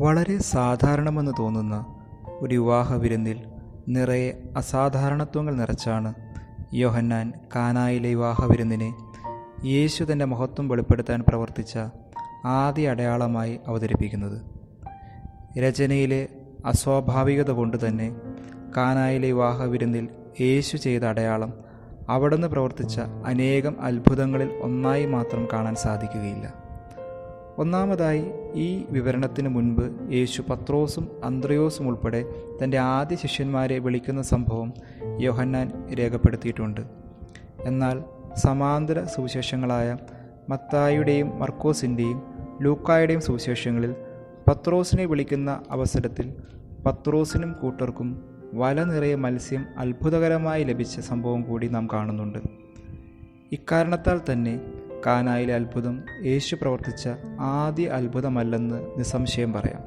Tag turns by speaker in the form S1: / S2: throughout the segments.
S1: വളരെ സാധാരണമെന്ന് തോന്നുന്ന ഒരു വിവാഹ വിരുന്നിൽ നിറയെ അസാധാരണത്വങ്ങൾ നിറച്ചാണ് യോഹന്നാൻ കാനായിലെ വിവാഹ വിരുന്നിനെ യേശു തന്റെ മഹത്വം വെളിപ്പെടുത്താൻ പ്രവർത്തിച്ച ആദ്യ അടയാളമായി അവതരിപ്പിക്കുന്നത്. രചനയിലെ അസ്വാഭാവികത കൊണ്ട് തന്നെ കാനായിലെ വിവാഹ വിരുന്നിൽ യേശു ചെയ്ത അടയാളം അവിടുന്ന് പ്രവർത്തിച്ച അനേകം അത്ഭുതങ്ങളിൽ ഒന്നായി മാത്രം കാണാൻ സാധിക്കുകയില്ല. ഒന്നാമതായി ഈ വിവരണത്തിന് മുൻപ് യേശു പത്രോസും അന്ത്രയോസും ഉൾപ്പെടെ തന്റെ ആദ്യ ശിഷ്യന്മാരെ വിളിക്കുന്ന സംഭവം യോഹന്നാൻ രേഖപ്പെടുത്തിയിട്ടുണ്ട്. എന്നാൽ സമാന്തര സുവിശേഷങ്ങളായ മത്തായിയുടെയും മർക്കോസിന്റെയും ലൂക്കായുടെയും സുവിശേഷങ്ങളിൽ പത്രോസിനെ വിളിക്കുന്ന അവസരത്തിൽ പത്രോസിനും കൂട്ടർക്കും വല നിറയെ മത്സ്യം അത്ഭുതകരമായി ലഭിച്ച സംഭവം കൂടി നാം കാണുന്നുണ്ട്. ഇക്കാരണത്താൽ തന്നെ കാനായിലെ അത്ഭുതം യേശു പ്രവർത്തിച്ച ആദ്യ അത്ഭുതമല്ലെന്ന് നിസ്സംശയം പറയാം.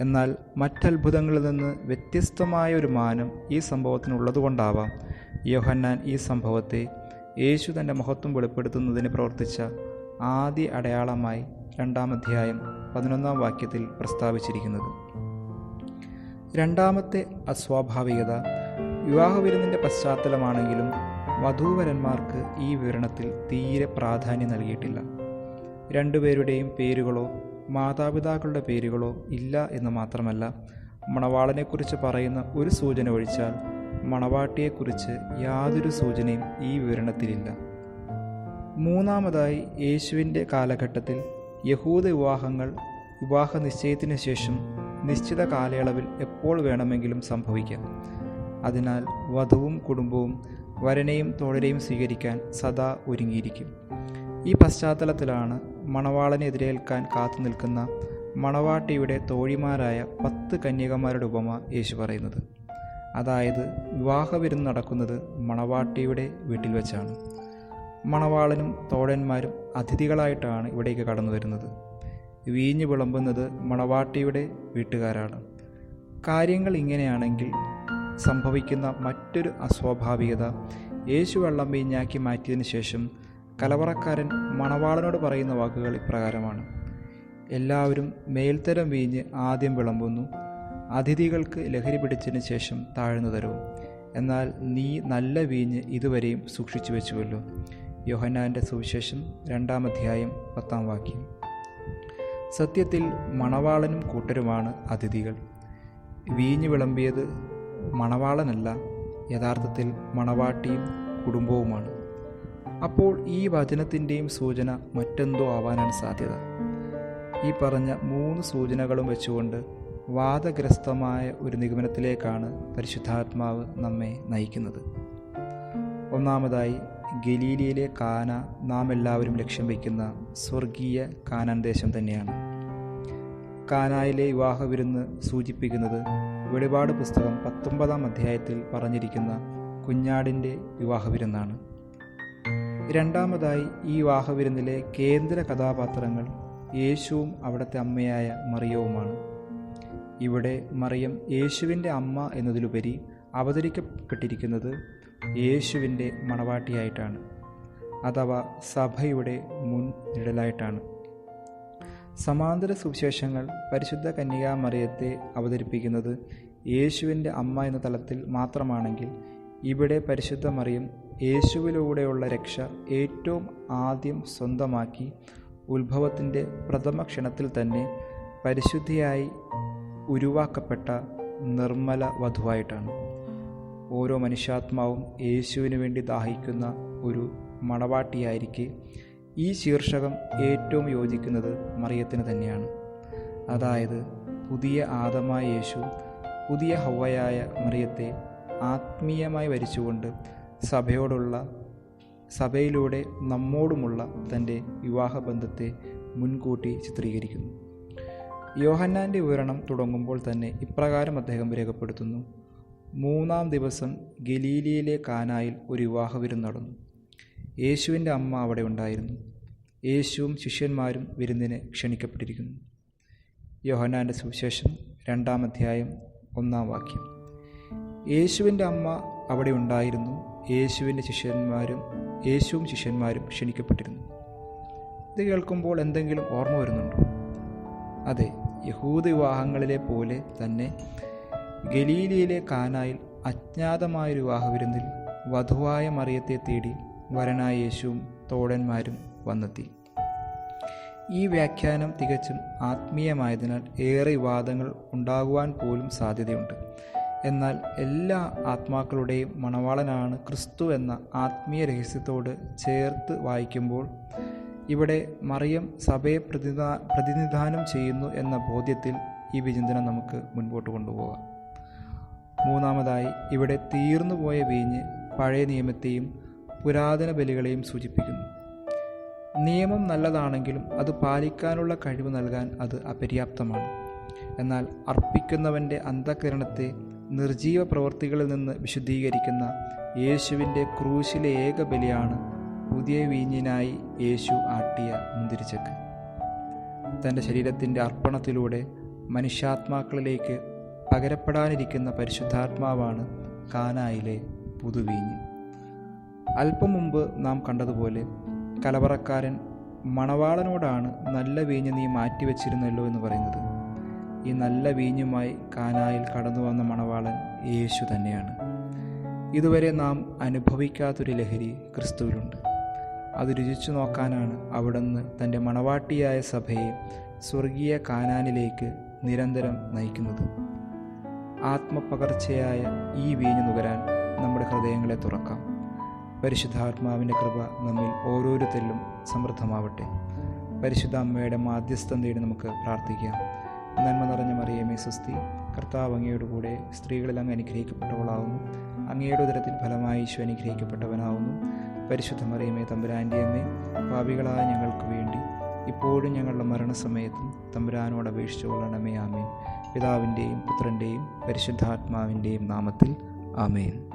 S1: എന്നാൽ മറ്റത്ഭുതങ്ങളിൽ നിന്ന് വ്യത്യസ്തമായ ഒരു മാനം ഈ സംഭവത്തിനുള്ളതുകൊണ്ടാവാം യോഹന്നാൻ ഈ സംഭവത്തെ യേശു തന്റെ മഹത്വം വെളിപ്പെടുത്തുന്നതിന് പ്രവർത്തിച്ച ആദ്യ അടയാളമായി രണ്ടാം അധ്യായം പതിനൊന്നാം വാക്യത്തിൽ പ്രസ്താവിച്ചിരിക്കുന്നത്. രണ്ടാമത്തെ അസ്വാഭാവികത വിവാഹവിരുന്നിന്റെ പശ്ചാത്തലമാണെങ്കിലും വധൂവരന്മാർക്ക് ഈ വിവരണത്തിൽ തീരെ പ്രാധാന്യം നൽകിയിട്ടില്ല. രണ്ടുപേരുടെയും പേരുകളോ മാതാപിതാക്കളുടെ പേരുകളോ ഇല്ല എന്ന് മാത്രമല്ല മണവാളനെക്കുറിച്ച് പറയുന്ന ഒരു സൂചന ഒഴിച്ചാൽ മണവാട്ടിയെക്കുറിച്ച് യാതൊരു സൂചനയും ഈ വിവരണത്തിലില്ല. മൂന്നാമതായി യേശുവിന്റെ കാലഘട്ടത്തിൽ യഹൂദ വിവാഹങ്ങൾ വിവാഹ നിശ്ചയത്തിന് ശേഷം നിശ്ചിത കാലയളവിൽ എപ്പോൾ വേണമെങ്കിലും സംഭവിക്കാം. അതിനാൽ വധുവും കുടുംബവും വരനെയും തോഴരെയും സ്വീകരിക്കാൻ സദാ ഒരുങ്ങിയിരിക്കും. ഈ പശ്ചാത്തലത്തിലാണ് മണവാളനെ എതിരേൽക്കാൻ കാത്തു നിൽക്കുന്ന മണവാട്ടിയുടെ തോഴിമാരായ പത്ത് കന്യകമാരുടെ ഉപമ യേശു പറയുന്നത്. അതായത് വിവാഹവിരുന്ന് നടക്കുന്നത് മണവാട്ടിയുടെ വീട്ടിൽ വെച്ചാണ്. മണവാളനും തോഴന്മാരും അതിഥികളായിട്ടാണ് ഇവിടേക്ക് കടന്നു വരുന്നത്. വീഞ്ഞു വിളമ്പുന്നത് മണവാട്ടിയുടെ വീട്ടുകാരാണ്. കാര്യങ്ങൾ ഇങ്ങനെയാണെങ്കിൽ സംഭവിക്കുന്ന മറ്റൊരു അസ്വാഭാവികത. യേശു വെള്ളം വീഞ്ഞാക്കി മാറ്റിയതിനു ശേഷം കലവറക്കാരൻ മണവാളനോട് പറയുന്ന വാക്കുകൾ ഇപ്രകാരമാണ്. എല്ലാവരും മേൽത്തരം വീഞ്ഞ് ആദ്യം വിളമ്പുന്നു. അതിഥികൾക്ക് ലഹരി പിടിച്ചതിന് ശേഷം താഴ്ന്നു തരും. എന്നാൽ നീ നല്ല വീഞ്ഞ് ഇതുവരെയും സൂക്ഷിച്ചു വെച്ചുവല്ലോ. യോഹന്നാന്റെ സുവിശേഷം രണ്ടാം അധ്യായം പത്താം വാക്യം. സത്യത്തിൽ മണവാളനും കൂട്ടരുമാണ് അതിഥികൾ. വീഞ്ഞ് വിളമ്പിയത് മണവാളനല്ല യഥാർത്ഥത്തിൽ മണവാട്ടിയും കുടുംബവുമാണ്. അപ്പോൾ ഈ വചനത്തിന്റെയും സൂചന മറ്റെന്തോ ആവാനാണ് സാധ്യത. ഈ പറഞ്ഞ മൂന്ന് സൂചനകളും വെച്ചുകൊണ്ട് വാദഗ്രസ്തമായ ഒരു നിഗമനത്തിലേക്കാണ് പരിശുദ്ധാത്മാവ് നമ്മെ നയിക്കുന്നത്. ഒന്നാമതായി ഗലീലിയിലെ കാന നാം എല്ലാവരും ലക്ഷ്യം വയ്ക്കുന്ന സ്വർഗീയ കാനാൻ ദേശം തന്നെയാണ്. കാനായിലെ വിവാഹ വിരുന്ന് സൂചിപ്പിക്കുന്നത് വെളിപാട് പുസ്തകം പത്തൊമ്പതാം അധ്യായത്തിൽ പറഞ്ഞിരിക്കുന്ന കുഞ്ഞാടിന്റെ വിവാഹവിരുന്നാണ്. രണ്ടാമതായി ഈ വിവാഹവിരുന്നിലെ കേന്ദ്ര കഥാപാത്രങ്ങൾ യേശുവും അവിടുത്തെ അമ്മയായ മറിയവുമാണ്. ഇവിടെ മറിയം യേശുവിന്റെ അമ്മ എന്നതിലുപരി അവതരിക്കപ്പെട്ടിരിക്കുന്നത് യേശുവിന്റെ മണവാട്ടിയായിട്ടാണ്. അഥവാ സഭയുടെ മുൻ നിഴലായിട്ടാണ് സമാന്തര സുവിശേഷങ്ങൾ പരിശുദ്ധ കന്യകാമറിയത്തെ അവതരിപ്പിക്കുന്നത് യേശുവിന്റെ അമ്മ എന്ന തലത്തിൽ മാത്രമാണെങ്കിൽ ഇവിടെ പരിശുദ്ധ മറിയം യേശുവിലൂടെയുള്ള രക്ഷ ഏറ്റവും ആദ്യം സ്വന്തമാക്കി ഉത്ഭവത്തിന്റെ പ്രഥമ ക്ഷണത്തിൽ തന്നെ പരിശുദ്ധിയായി ഉരുവാക്കപ്പെട്ട നിർമ്മല വധുവായിട്ടാണ്. ഓരോ മനുഷ്യാത്മാവും യേശുവിന് വേണ്ടി ദാഹിക്കുന്ന ഒരു മണവാട്ടിയായിരിക്കെ ഈ ശീർഷകം ഏറ്റവും യോജിക്കുന്നത് മറിയത്തിന് തന്നെയാണ്. അതായത് പുതിയ ആദമായ യേശു പുതിയ ഹൗവയായ മറിയത്തെ ആത്മീയമായി വരിച്ചുകൊണ്ട് സഭയോടുള്ള സഭയിലൂടെ നമ്മോടുമുള്ള തന്റെ വിവാഹബന്ധത്തെ മുൻകൂട്ടി ചിത്രീകരിക്കുന്നു. യോഹന്നാന്റെ വിവരണം തുടങ്ങുമ്പോൾ തന്നെ ഇപ്രകാരം അദ്ദേഹം രേഖപ്പെടുത്തുന്നു. മൂന്നാം ദിവസം ഗലീലിയിലെ കാനായിൽ ഒരു വിവാഹ വിരുന്ന് നടന്നു. യേശുവിന്റെ അമ്മ അവിടെ ഉണ്ടായിരുന്നു. യേശുവും ശിഷ്യന്മാരും വിരുന്നിന് ക്ഷണിക്കപ്പെട്ടിരിക്കുന്നു. യോഹനാന്റെ സുവിശേഷം രണ്ടാം അധ്യായം ഒന്നാം വാക്യം. യേശുവിന്റെ അമ്മ അവിടെ ഉണ്ടായിരുന്നു. യേശുവിന്റെ ശിഷ്യന്മാരും യേശുവും ശിഷ്യന്മാരും ക്ഷണിക്കപ്പെട്ടിരുന്നു. ഇത് കേൾക്കുമ്പോൾ എന്തെങ്കിലും ഓർമ്മ വരുന്നുണ്ടോ? അതെ യഹൂദ വിവാഹങ്ങളിലെ പോലെ തന്നെ ഗലീലിയിലെ കാനായിൽ അജ്ഞാതമായൊരു വിവാഹവിരുന്നിൽ വധുവായ മറിയത്തെ തേടി വരനായ യേശുവും തോടന്മാരും വന്നെത്തി. ഈ വ്യാഖ്യാനം തികച്ചും ആത്മീയമായതിനാൽ ഏറെ വിവാദങ്ങൾ ഉണ്ടാകുവാൻ പോലും സാധ്യതയുണ്ട്. എന്നാൽ എല്ലാ ആത്മാക്കളുടെയും മണവാളനാണ് ക്രിസ്തു എന്ന ആത്മീയ രഹസ്യത്തോട് ചേർത്ത് വായിക്കുമ്പോൾ ഇവിടെ മറിയം സഭയെ പ്രതിനിധാ പ്രതിനിധാനം ചെയ്യുന്നു എന്ന ബോധ്യത്തിൽ ഈ വിചിന്തനം നമുക്ക് മുൻപോട്ട് കൊണ്ടുപോകാം. മൂന്നാമതായി ഇവിടെ തീർന്നുപോയ വീഞ്ഞ് പഴയ നിയമത്തെയും പുരാതന ബലികളെയും സൂചിപ്പിക്കുന്നു. നിയമം നല്ലതാണെങ്കിലും അത് പാലിക്കാനുള്ള കഴിവ് നൽകാൻ അത് അപര്യാപ്തമാണ്. എന്നാൽ അർപ്പിക്കുന്നവന്റെ അന്ധകരണത്തെ നിർജീവ പ്രവൃത്തികളിൽ നിന്ന് വിശുദ്ധീകരിക്കുന്ന യേശുവിന്റെ ക്രൂശിലെ ഏക ബലിയാണ് പുതിയ വീഞ്ഞിനായി യേശു ആട്ടിയ മുന്തിരിച്ചക്ക്. തന്റെ ശരീരത്തിന്റെ അർപ്പണത്തിലൂടെ മനുഷ്യാത്മാക്കളിലേക്ക് പകരപ്പെടാനിരിക്കുന്ന പരിശുദ്ധാത്മാവാണ് കാനായിലെ പുതുവീഞ്ഞ്. അല്പം മുമ്പ് നാം കണ്ടതുപോലെ കലവറക്കാരൻ മണവാളനോടാണ് നല്ല വീഞ്ഞ് നീ മാറ്റിവെച്ചിരുന്നല്ലോ എന്ന് പറയുന്നത്. ഈ നല്ല വീഞ്ഞുമായി കാനായിൽ കടന്നു വന്ന മണവാളൻ യേശു തന്നെയാണ്. ഇതുവരെ നാം അനുഭവിക്കാത്തൊരു ലഹരി ക്രിസ്തുവിലുണ്ട്. അത് രുചിച്ചു നോക്കാനാണ് അവിടുന്ന് തന്റെ മണവാട്ടിയായ സഭയെ സ്വർഗീയ കാനാനിലേക്ക് നിരന്തരം നയിക്കുന്നത്. ആത്മപകർച്ചയായ ഈ വീഞ്ഞു നുകരാൻ നമ്മുടെ ഹൃദയങ്ങളെ തുറക്കാം. പരിശുദ്ധാത്മാവിന്റെ കൃപ നമ്മിൽ ഓരോരുത്തരിലും സമൃദ്ധമാവട്ടെ. പരിശുദ്ധ അമ്മയുടെ മാധ്യസ്ഥം തേടി നമുക്ക് പ്രാർത്ഥിക്കാം. നന്മ നിറഞ്ഞ മറിയമേ സ്വസ്തി. കർത്താവ് അങ്ങയുടെ കൂടെ സ്ത്രീകളിൽ അങ്ങ് അനുഗ്രഹിക്കപ്പെട്ടവളാവുന്നു. അങ്ങയുടെ ഉദരത്തിൽ ഫലമായി ഈശോ അനുഗ്രഹിക്കപ്പെട്ടവനാവുന്നു. പരിശുദ്ധ മറിയമേ തമ്പുരാന്റെ അമ്മേ പാപികളായ ഞങ്ങൾക്ക് വേണ്ടി ഇപ്പോഴും ഞങ്ങളുടെ മരണസമയത്തും തമ്പുരാനോട് അപേക്ഷിച്ചു കൊള്ളണമേ ആമേൻ. പിതാവിന്റെയും പുത്രന്റെയും പരിശുദ്ധാത്മാവിന്റെയും നാമത്തിൽ ആമേൻ.